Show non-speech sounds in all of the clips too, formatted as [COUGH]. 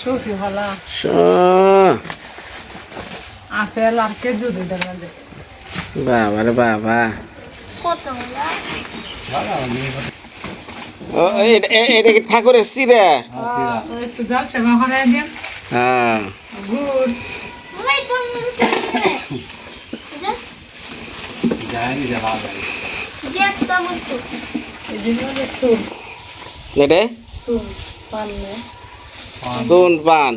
সবজি ভালো স- আপেল আর খেজুর এটার মধ্যে বাবা রে বাবা কতগুলা ও, এ- এ- এটা কি ঠাকুরের সিরে একটু জল সেবা করে দিন হ্যাঁ এটা সুন পান।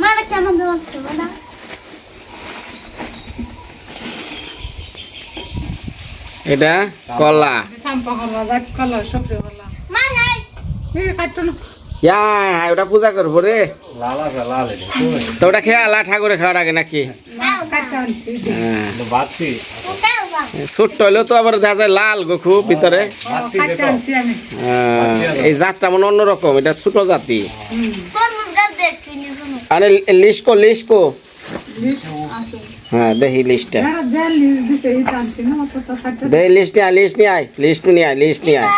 মারা কেমন দেওয়া না এটা কলা। হ্যাঁ ওটা পূজা করব রে। তো ওটা খেয়ে আলা ঠাকুরে খাওয়ার আগে নাকি? ছোট্ট তো আবার দেখা যায় লাল ভিতরে। হ্যাঁ, এই জাতটা মানে অন্যরকম এটা ছোট জাতি। আরে লিস্কো লিস্কো হ্যাঁ দেখি লিস্টটা। দেখি লিস্ট নিয়ে আয় লিস্ট নিয়ে আয় লিস্ট নিয়ে আয় লিস্ট নিয়ে আয়।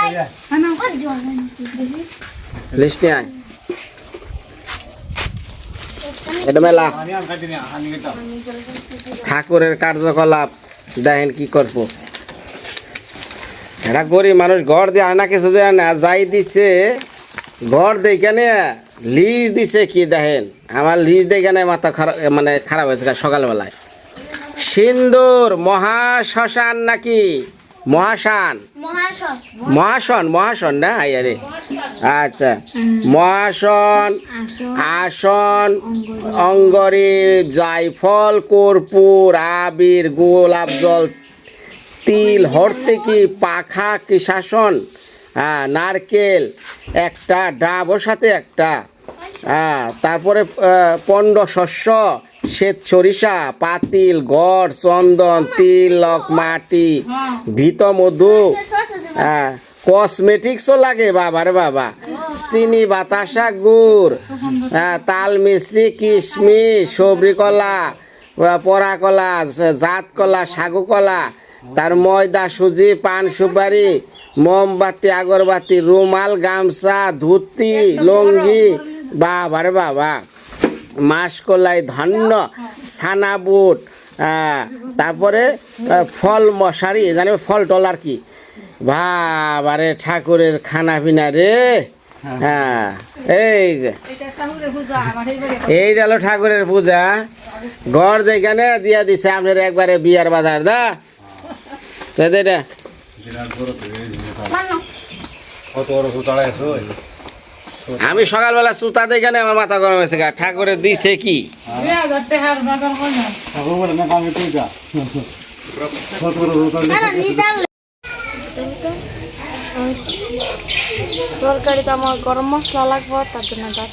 লিস্ট নিয়ে আয়। এটা মেলা। ঠাকুরের কার্যকলাপ। দেখেন কি করব? এটা গরিব মানুষ ঘর দিয়ে আনা কিছু দেয় না যাই দিছে ঘর দেখানে লিজ দিছে কি দেখেন? আমার লিজ দেখানে মাথা খারাপ মানে খারাপ হয়েছে সকালবেলায়। সিন্দুর মহাশ্মশান নাকি? মহাশান মহাশয় মহাসন মহাসন না? আরে আচ্ছা। মহাসন আসন অঙ্গরে জায়ফল কর্পূর আবির গোলাপ জল তিল হরতেকি পাখা কি শাসন? হ্যাঁ নারকেল একটা ডাবর সাথে একটা। হ্যাঁ তারপরে পণ্ড শস্য শ্বেত সরিষা পাতিল গড় চন্দন তিলক মাটি ভিত মধু। হ্যাঁ কসমেটিক্সও লাগে বাবা রে বাবা। চিনি, বাতাসা, গুড় হ্যাঁ তাল মিশ্রি কিশমিশ সবরি কলা পরা কলা, জাত কলা, সাগু কলা, তার ময়দা, সুজি, পান, সুপারি, মোমবাতি, আগরবাতি, রুমাল, গামছা, ধুতি, লঙ্গি, বাবা রে বাবা। মাসকলাই, ধান্য সানাবুট তারপরে ফল মশারি, জানি ফল টল আর কি। বাবারে ঠাকুরের খানা পিনা রে। হ্যাঁ। এই যে। এই গেল ঠাকুরের পূজা। ঘর যেখানে দিয়া দিছে আপনার একবারে বিয়ার বাজার দা। [LAUGHS] আমি সকালবেলা সুতা দেখানে আমার মাথা গরম হয়েছে গা। ঠাকুরের দিছে কি দুই হাজার টাকার বাগান হয় না বলে না আমি তুইটা কত বড় সুতাড়া না না নিদাল তরকারিতে আমার গরম মশলা লাগবে তার জন্য দাও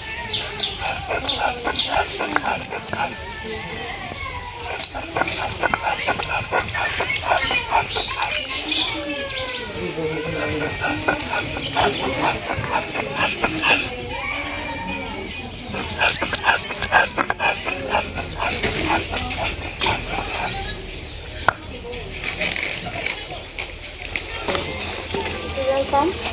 কম মানে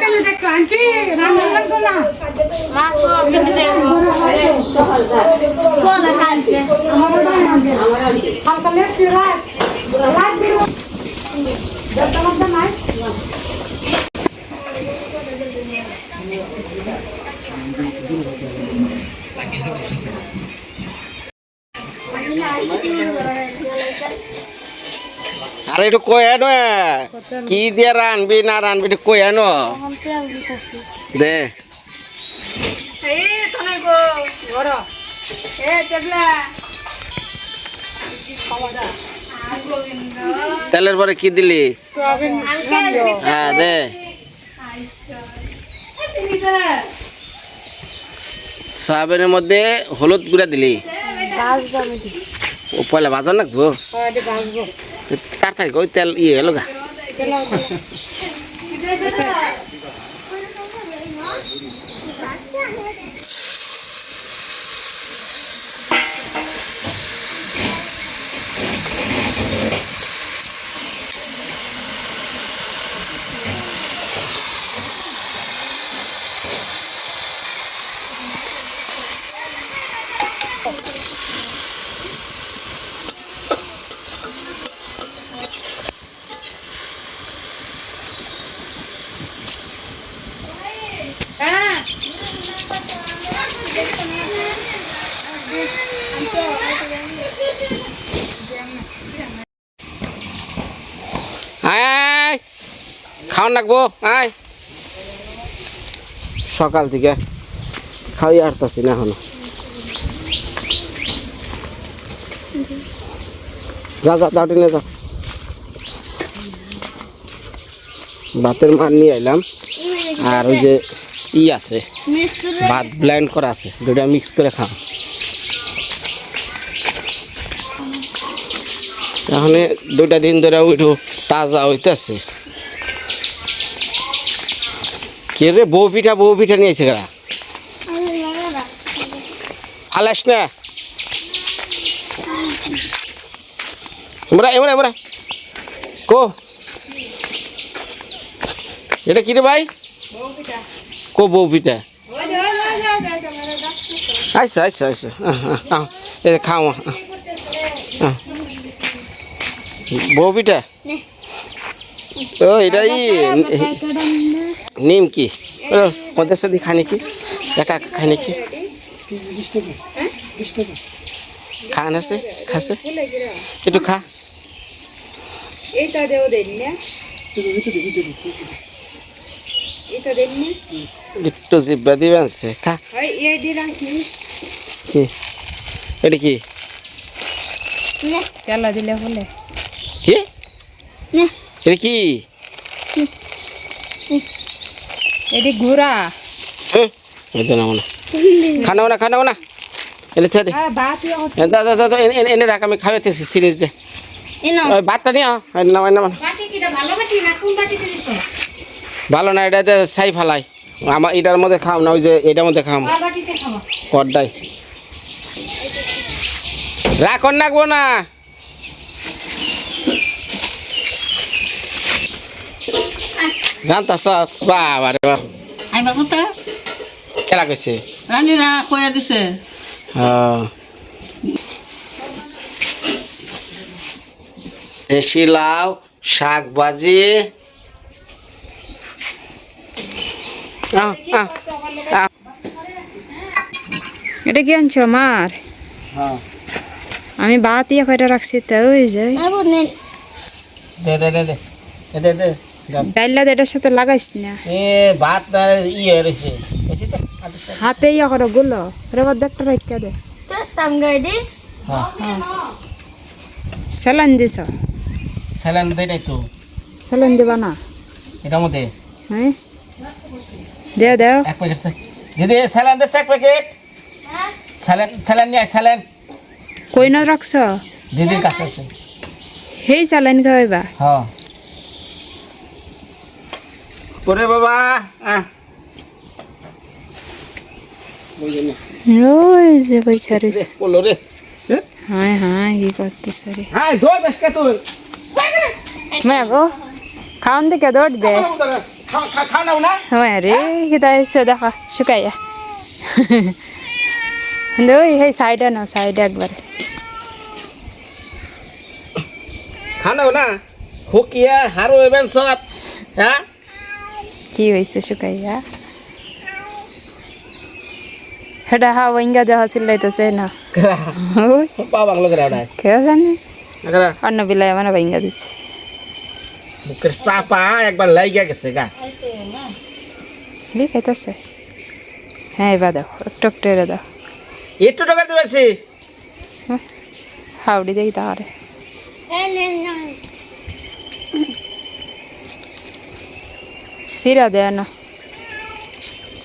কেন দেখো আন্টি রান্না লাগতো না মাছ আর একটু কয়ে ন। কি দিয়ে রানবি না রানবি একটু কয়ে ন। দে। তেলের পরে কি দিলি? হ্যাঁ দে। সয়াবিনের মধ্যে হলুদ গুঁড়া দিলি। পয়লা বাজার নাকবো। তার থাকে ওই তেল ইয়ে গেল গা আয়। সকাল থেকে খাওয়াই হারতাছি না এখনও। যা যা, যাও টেনে যাও। ভাতের মান নিয়ে এলাম আর ওই যে ই আছে, ভাত ব্লেন্ড করা আছে দুটা মিক্স করে খাও। তাহলে দুটা দিন ধরে উঠু তাজা হইতেছে। কে রে, বউ পিঠা বউ পিঠা নিয়েছে কারা ফালাস না? এমরা এমরা এমরা কো। এটা কি রে ভাই? কো বউ পিঠা। আচ্ছা আচ্ছা আচ্ছা এই খাও। বউ পিঠা? ও এটা ই নিম কি? ওদের সাথে খানি কি? একা একা খানি কি? খান আছে? খাসে? একটু খা। একটু জিব্বা দিবে আনছে খা। কি? এটা কি? কেলা দিলে বলে কি? এটা কি? এটি ঘোড়া খানাও না। খানাও না এলে এনে এনে রাখ আমি খাওয়াতেছি সিরিজ দে। বাটটা নিয়ে ভালো না এটা সাই ফালাই। আমার এটার মধ্যে খাও না ওই যে এটার মধ্যে খাও। কড্ডাই রাখন না গো না। গান তাসাত বা রে বাবা দেশি লাউ শাক ভাজি। এটা কি আনছো আমার? হ্যাঁ। আমি বাতিয়া কয়টা রাখছি তো ওই যে। দে দে দে। দে দে দে। ডাইলা এটার সাথে লাগাইস না। এ ভাত না রয়েছে। সাথে। হাতে ইয়ে করে গুলো রেবার দেখটা রাখা দে। হ্যাঁ। স্যালাইন দিছ? তো। স্যালাইন দিবা না? এটার মধ্যে হ্যাঁ। দেও দেও। এক প্যাকেট দিদি স্যালান দেশ এক প্যাকেট। নিয়ে আয়, স্যালান কই না রাখছ? দিদির কাছে আছে। সেই স্যালাইন খাওয়াইবা। হ্যাঁ। ওরে বাবা ওই যে পয়সা রে হ্যাঁ হ্যাঁ হ্যাঁ কি করতেছ রে? হ্যাঁ ধোয়া দেশ তুই মা গো খাওন দিকে দৌড় দে। খা খা খা নাও না। হ্যাঁ রে কিতা এসে দেখা শুকাইয়া। ওই সেই সাইডে নাও সাইডে একবারে। না। হুকিয়া হারো এবেন সব। হ্যাঁ? কি হয়েছে শুকাইয়া? সেটা হাওয়া ইঙ্গা দেওয়া চিল্লাইতেছে না। ওই পা বাংলো করে ওটা কেউ জানে? অন্য বিলাই মানে ভাইঙ্গা দিচ্ছে মুখের চাপা একবার লাইগা গেছে গা। দি খাইতেছে হ্যাঁ এবার দাও একটু একটু এরে দাও। একটু টাকা দিয়েছি। হাওড়ি দেখি তাহলে সিরা দেয় না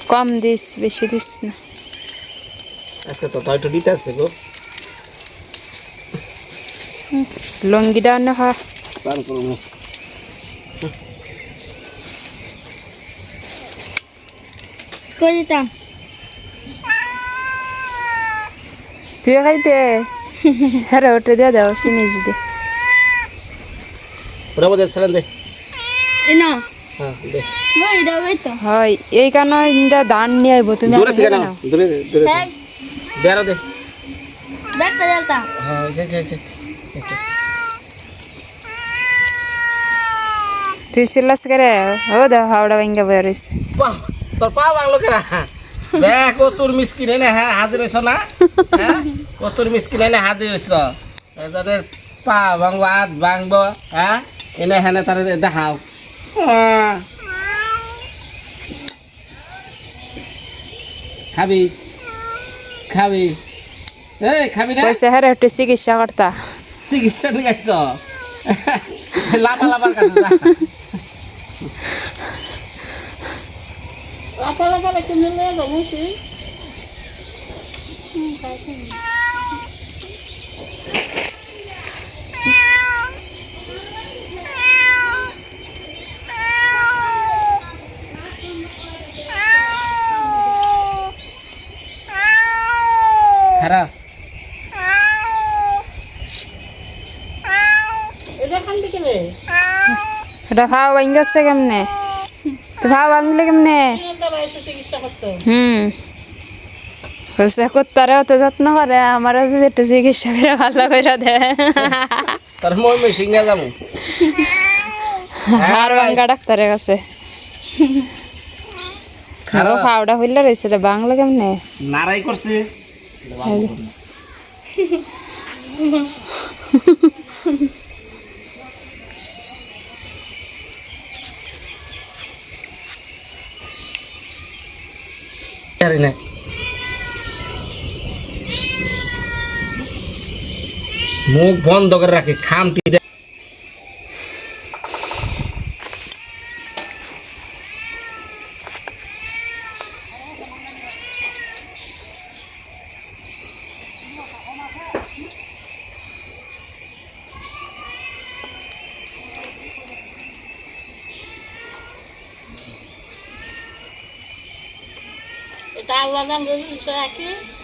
কম দিস বেশি দিস না আজকে তো একটু দিতে আসছে গো লঙ্গিটা না খা স্নান করব করে দিতাম তুই খাইতে হ্যাঁ ওটা দিয়ে দাও চিনিস দে ওরা বোধহয় ছেলেন দে না হ্যাঁ দে হয় এই কারণে ইন্দা দান নিয়ে আইব তুমি দূরে থেকে নাও নাও। দূরে দূরে হ্যাঁ বেরো দে হ্যাঁ তুই করে ও দাও হাওড়া ভাঙ্গা বাহ তোর পা বাংলো কেরা? দেখ ও তোর মিসকিন এনে হ্যাঁ হাজির হইছ না? হ্যাঁ? ও তোর মিসকিন এনে হাজির হইছ। তাদের পা ভাঙব হাত ভাঙব হ্যাঁ? এনে হেনে তার দেখাও। আহ। খাবি। খাবি। এই খাবি না কইছে হ্যাঁ একটু চিকিৎসা করতা। চিকিৎসা নিয়ে গাইছ [LAUGHS] লাফা লাফার কাছে যা। লাফা লাফা রেখে নিলে জমুছি খারাপ এটা খান দিকে রে এটা ভাও ভাঙ্গাচ্ছে কেমনে? তুই ভাও ভাঙলে কেমনে? হুম। কইছে কুত্তারে অত যত্ন করে আমার যদি একটু চিকিৎসা করে ভালো করে দে। তার মই মই সিঙ্গা যাব। আর ভাঙ্গা ডাক্তারের কাছে। খারাপ। ফাউডা হইলে রয়েছে রে বাংলা কেমনে? নারাই করছে। [LAUGHS] না। মুখ বন্ধ করে রাখে খামটি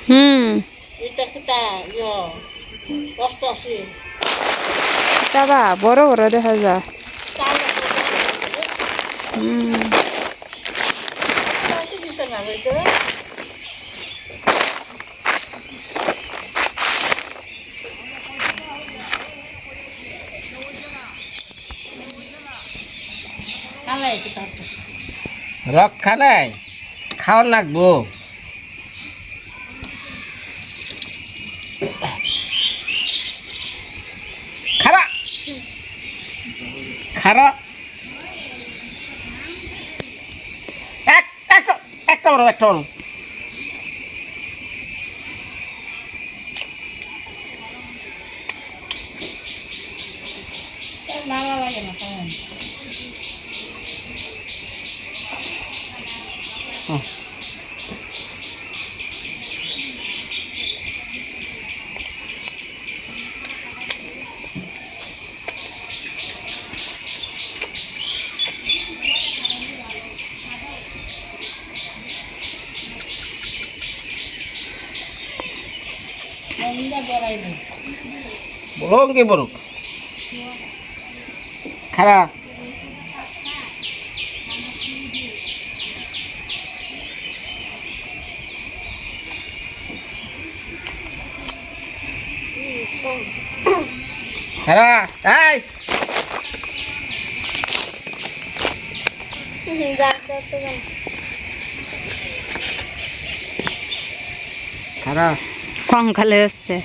হুম। এটা কিতা ইয় বড় বড় দেখা যায়। হুম। রক্ষা নাই খাওয়ার লাগবো খারা খারা এক একটা বড় না। কেমন বলুন কি বলুক? খারা খারা এই। খারা কঙ্কালে হচ্ছে।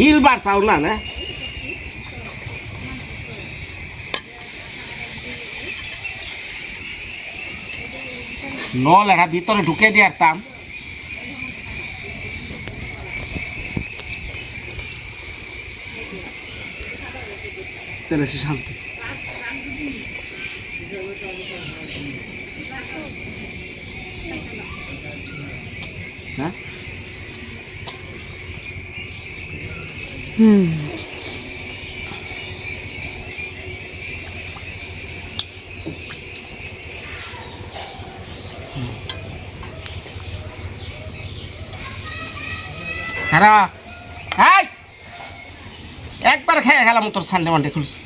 গিলবার চাও না না? নল এটা ভিতরে ঢুকে দিয়ে আসতাম তাহলে সে শান্তি। হুম হ্যাঁ হাই একবার খেয়ে গেলাম তোর সানডে মানডে খুলছে।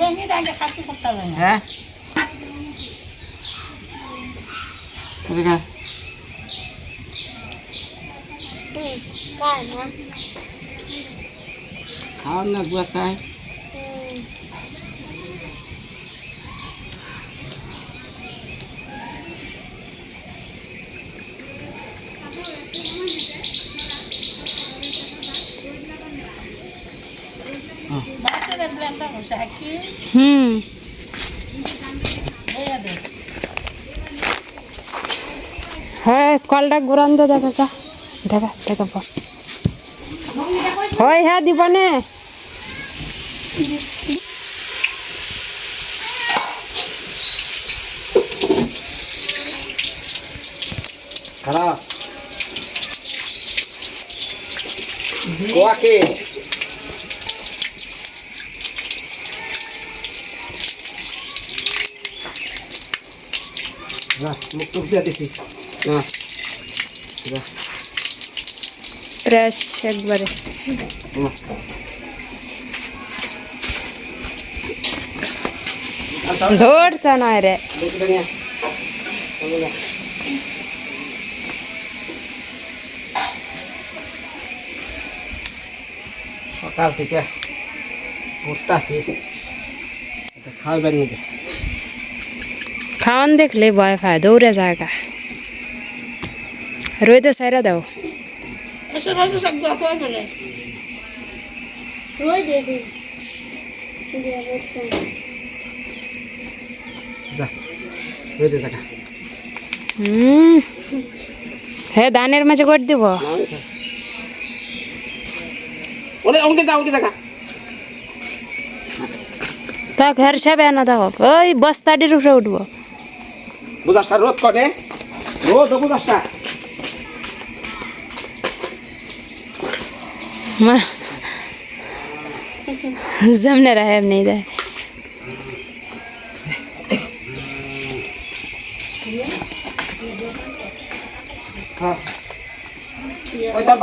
রঙিন আগে খাতে করতে হবে না। হ্যাঁ এদিকে আয়। খাওয়ার না হুম। হ্যাঁ কলটা ঘুরান দে দেখা দেখা দেখা হয় হ্যাঁ দিব নে খারাপ। কোয়াকে? না মুখ টুক দিয়ে দিছি। না। ফ্রেশ একবারে না। ধরতে নয় রে দেখি নিয়ে আয়। চলো যা। সকাল থেকে ঘুরতেছি খাওয়াবেন নাকি খাওয়ান দেখলে ভয় পায় দৌড়ে জায়গা রইতে সাইরা দাও রোদটা যা রোদে হ্যাঁ ধানের মাঝে করে দিব তা ঘর সাবে না দেখো ওই বস্তাটির উপরে উঠবো। রোদ কনে রোদ বুঝাসটা মা জমনে रहा এমনি দেয় হ্যাঁ ওই তোর